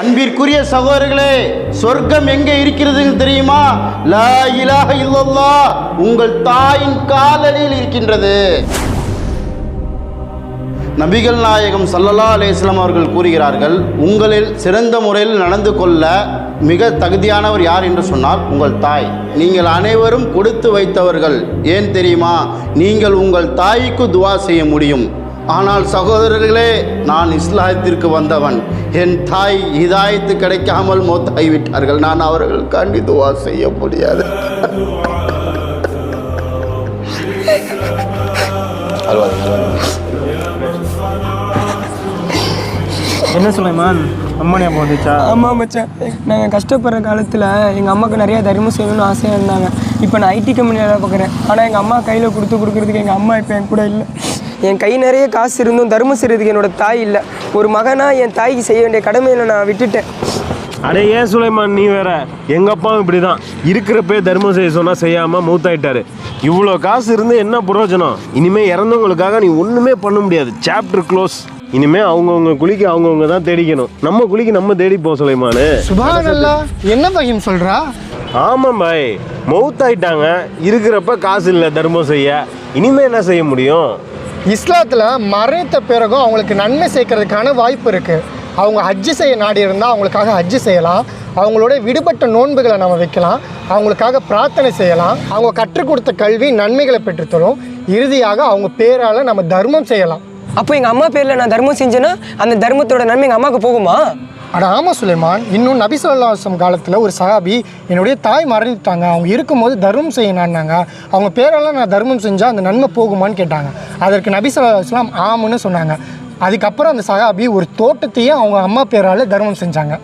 அன்பிற்குரிய சகோதரர்களே சொர்க்கம் எங்கே இருக்கிறது தெரியுமா? லா இலாக இல்லல்லா உங்கள் தாயின் காதலில் இருக்கின்றது. நபிகள் நாயகம் சல்லல்லா அலேஸ்லாம் அவர்கள் கூறுகிறார்கள் உங்களில் சிறந்த முறையில் நடந்து கொள்ள மிக தகுதியானவர் யார் என்று சொன்னால் உங்கள் தாய். நீங்கள் அனைவரும் கொடுத்து வைத்தவர்கள். ஏன் தெரியுமா? நீங்கள் உங்கள் தாய்க்கு துவா செய்ய முடியும். ஆனால் சகோதரர்களே நான் இஸ்லாத்திற்கு வந்தவன். என் தாய் ஹிதாயத்து கிடைக்காமல் மோத்தாகி விட்டார்கள். நான் அவர்களுக்காண்டி துவா செய்ய முடியாது. என்ன சுலைமான்? அம்மா ஞாபகம் வந்துச்சா? ஆமாம் மச்சான் நாங்கள் கஷ்டப்படுற காலத்தில் எங்கள் அம்மாவுக்கு நிறைய தர்மம் செய்யணும்னு ஆசையாக இருந்தாங்க. இப்போ நான் ஐடி கம்பெனியில் வேலை பார்க்குறேன். ஆனால் எங்கள் அம்மா கையில் கொடுத்து கொடுக்குறதுக்கு எங்கள் அம்மா இப்போ என் கூட இல்லை. என் கை நிறைய காசு இருந்தும் தர்மம் செய்கிறதுக்கு என்னோட தாய் இல்லை. ஒரு மகனாக என் தாய்க்கு செய்ய வேண்டிய கடமையில் நான் விட்டுட்டேன். அடே ஏன் சுலைமான் நீ வேற? எங்க அப்பாவும் இப்படிதான். இருக்கிறப்பே தர்மம் செய்ய சொன்னா செய்யாம மூத்தாயிட்டாரு. இவ்வளோ காசு இருந்து என்ன பிரயோஜனம்? இனிமே இறந்தவங்களுக்காக நீ ஒண்ணுமே பண்ண முடியாது. சாப்டர் க்ளோஸ் இனிமே அவங்கவுங்க குளிக்கு அவங்கவுங்க தான் தேடிக்கணும். நம்ம குளிக்கு நம்ம தேடிப்போம் சுலைமானு. சுபானல்லா என்ன பகிம் சொல்றா? ஆமாம் பாய். மவுத்தாயிட்டாங்க இருக்கிறப்ப காசு இல்லை தர்மம் செய்ய. இனிமே என்ன செய்ய முடியும்? இஸ்லாத்தில் மறைத்த பிறகும் அவங்களுக்கு நன்மை சேர்க்கறதுக்கான வாய்ப்பு இருக்குது அவங்க ஹஜ்ஜு செய்ய நாடி இருந்தால் அவங்களுக்காக ஹஜ்ஜு செய்யலாம். அவங்களோட விடுபட்ட நோன்புகளை நம்ம வைக்கலாம். அவங்களுக்காக பிரார்த்தனை செய்யலாம். அவங்க கற்றுக் கொடுத்த கல்வி நன்மைகளை பெற்றுத்தரும் இறுதியாக அவங்க பேரால் நம்ம தர்மம் செய்யலாம். அப்போ எங்கள் அம்மா பேரில் நான் தர்மம் செஞ்சேன்னா அந்த தர்மத்தோட நன்மை எங்கள் அம்மாவுக்கு போகுமா? அட ஆமா சுலைமான் இன்னும் நபி வஸல்லம் காலத்தில் ஒரு சஹாபி என்னுடைய தாய் மறந்துட்டாங்க. அவங்க இருக்கும்போது தர்மம் செய்யணான்னாங்க அவங்க பேரெல்லாம் நான் தர்மம் செஞ்சால் அந்த நன்மை போகுமான்னு கேட்டாங்க. அதற்கு நபி வஸல்லம் ஆமுன்னு சொன்னாங்க. அதுக்கப்புறம் அந்த சஹாபி ஒரு தோட்டத்தையே அவங்க அம்மா பேரால் தர்மம் செஞ்சாங்க.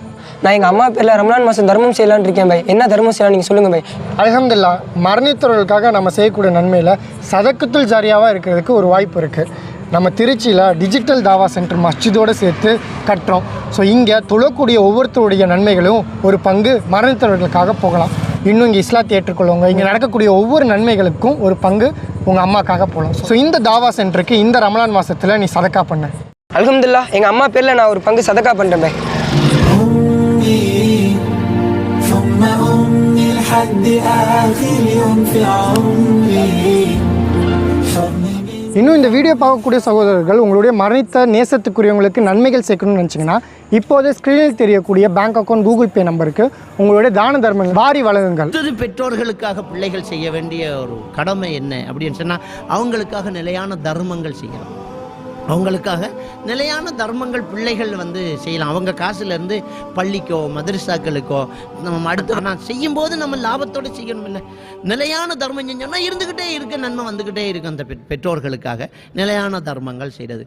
நான் எங்கள் அம்மா பேரில் ரமலான் மாதம் தர்மம் செய்யலான்னு இருக்கேன் பை என்ன தர்மம் செய்யலாம் நீங்கள் சொல்லுங்கள் பை அல்ஹம்துலில்லாஹ் மரணித்தவர்களுக்காக நம்ம செய்யக்கூடிய நன்மையில் சதக்கத்துல் ஜாரியாவாக இருக்கிறதுக்கு ஒரு வாய்ப்பு இருக்குது நம்ம திருச்சியில் டிஜிட்டல் தாவா சென்டர் மஸ்ஜிதோடு சேர்த்து கட்டுறோம் ஸோ இங்கே தொழக்கூடிய ஒவ்வொருத்தருடைய நன்மைகளும் ஒரு பங்கு மரணித்தவர்களுக்காக போகலாம் இன்னும் இங்கே இஸ்லாத்தை ஏற்றுக்கொள்ளுங்க இங்கே நடக்கக்கூடிய ஒவ்வொரு நன்மைகளுக்கும் ஒரு பங்கு உங்கள் அம்மாக்காக போகலாம் ஸோ இந்த தாவா சென்டருக்கு இந்த ரமலான் மாதத்தில் நீ சதக்கா பண்ண அல்ஹம்துலில்லாஹ் எங்கள் அம்மா பேரில் நான் ஒரு பங்கு சதக்கா பண்ணுறேன் பை ثم أمي لحد آخر يوم في عمري حضني இன்னும் இந்த வீடியோ பார்க்கக்கூடிய சகோதரர்கள் உங்களுடைய மரணித்த நேசத்துக்குரியவங்களுக்கு நன்மைகள் சேர்க்கணும்னு நினச்சிங்கன்னா இப்போதே ஸ்க்ரீனில் தெரியக்கூடிய பேங்க் அக்கௌண்ட் கூகுள் பே நம்பருக்கு உங்களுடைய தான தர்மங்கள் வாரி வழங்குங்கள். அடுத்தது பெற்றோர்களுக்காக பிள்ளைகள் செய்ய வேண்டிய ஒரு கடமை என்ன? அப்படின்னு சொன்னால் அவங்களுக்காக நிலையான தர்மங்கள் செய்யலாம் அவங்களுக்காக நிலையான தர்மங்கள் பிள்ளைகள் வந்து செய்யலாம். அவங்க காசுலேருந்து பள்ளிக்கோ மதரசாக்களுக்கோ நம்ம அடுத்து ஆனால் செய்யும்போது நம்ம லாபத்தோடு செய்யணும் இல்லை நிலையான தர்மம் செஞ்சோம்னா இருந்துக்கிட்டே இருக்க நன்மை வந்துக்கிட்டே இருக்கு அந்த பெற்றோர்களுக்காக நிலையான தர்மங்கள் செய்கிறது